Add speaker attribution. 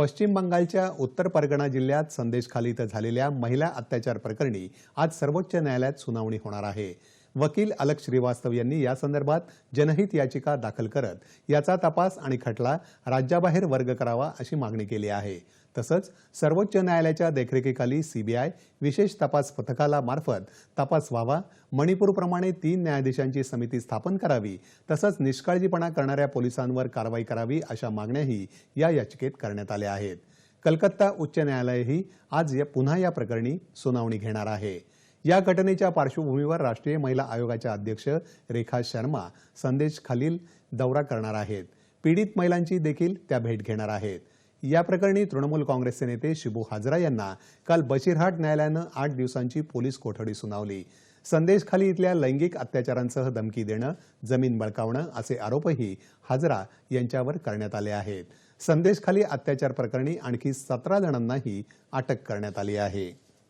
Speaker 1: पश्चिम बंगालच्या उत्तर परगणा जिल्ह्यात संदेशखाली इथं झालेल्या महिला अत्याचार प्रकरणी आज सर्वोच्च न्यायालयात सुनावणी होणार आहे. वकील अलक श्रीवास्तव यांनी या संदर्भात जनहित याचिका दाखल करत याचा तपास आणि खटला राज्याबाहेर वर्ग करावा अशी मागणी केली आहे. तसंच सर्वोच्च न्यायालयाच्या देखरेखीखाली सीबीआय विशेष तपास पथकाला मार्फत तपास व्हावा मणिपूरप्रमाणे तीन न्यायाधीशांची समिती स्थापन करावी तसंच निष्काळजीपणा करणाऱ्या पोलिसांवर कारवाई करावी अशा मागण्याही या याचिकेत करण्यात आल्या आहेत. कलकत्ता उच्च न्यायालयही आज या पुन्हा या प्रकरणी सुनावणी घेणार आहे. या घटनेच्या पार्श्वभूमीवर राष्ट्रीय महिला आयोगाच्या अध्यक्ष रेखा शर्मा संदेश खालील दौरा करणार आहेत. पीडित महिलांची देखील त्या भेट घेणार आहेत. या प्रकरणी तृणमूल काँग्रेसचे नेते शिबू हाजरा यांना काल बशीरहाट न्यायालयानं आठ दिवसांची पोलीस कोठडी सुनावली. संदेशखाली इथल्या लैंगिक अत्याचारांसह धमकी देणं जमीन बळकावणं असे आरोपही हाजरा यांच्यावर करण्यात आले आहेत. संदेशखाली अत्याचार प्रकरणी आणखी सतरा जणांनाही अटक करण्यात आली आहे.